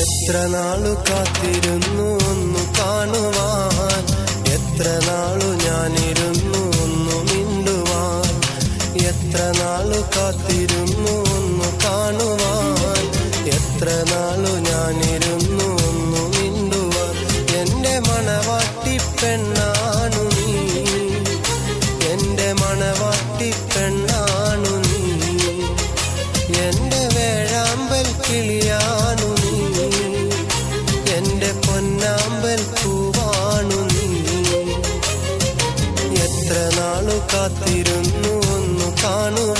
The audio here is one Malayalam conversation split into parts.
എത്ര നാളു കാത്തിരുന്നു ഒന്ന് കാണുവാൻ? എത്ര നാളു ഞാനിരുന്നു ഒന്ന് മിണ്ടുവാൻ? എത്ര നാളു കാത്തിരുന്നു ഒന്ന് കാണുവാൻ? എത്ര നാളു ഞാനിരുന്നു ഒന്ന് മിണ്ടുവാൻ? എന്റെ മണവാട്ടി പെണ്ണാണു കാത്തിരുന്നു ഒന്നു കാണുവാൻ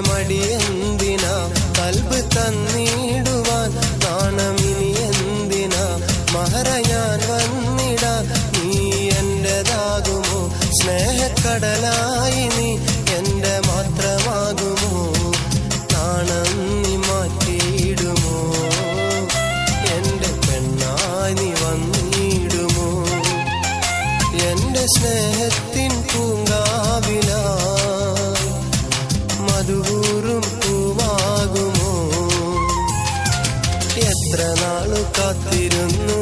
മടിയെന്തിനാ കൽബ് തന്നിടുവാൻ നാണമിനി എന്തിനാ? മഹര ഞാൻ വന്നിടാൻ നീ എന്റെതാകുമോ സ്നേഹക്കടലായി നീ എന്റെ മാത്രമാകുമോ? നാണം നീ മാറ്റിയിടുമോ? എന്റെ പെണ്ണായി നീ വന്നിടുമോ? എന്റെ സ്നേഹത്തിൻ പൂങ്കാവില മധുകൂറും പൂവാകുമോ? എത്ര നാളു കാത്തിരുന്നു?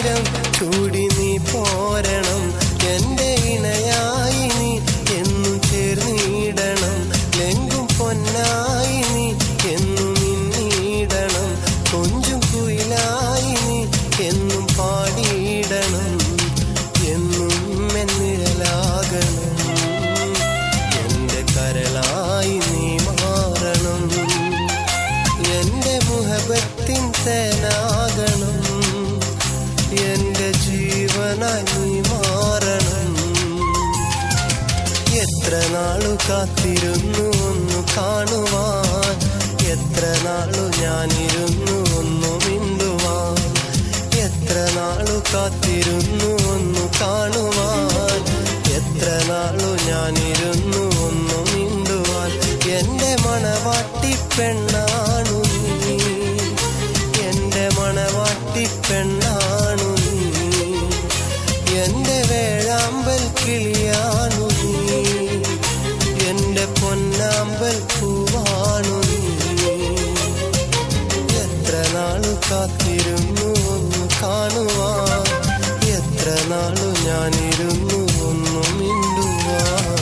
freedom. നീ മാറണം. എത്ര നാളു കാത്തിരുന്നു ഒന്നു കാണുവാൻ. എത്ര നാളു ഞാനിരുന്നു ഒന്നു മിണ്ടുവാൻ. എത്ര നാളു കാത്തിരുന്നു ഒന്നു കാണുവാൻ. എത്ര നാളു ഞാനിരുന്നു ഒന്നു മിണ്ടുവാൻ. എന്റെ മണവാട്ടി പെണ്ണാണു ഞാനിരുന്നു കാണുവാൻ. എത്ര നാളും ഞാനിരുന്നു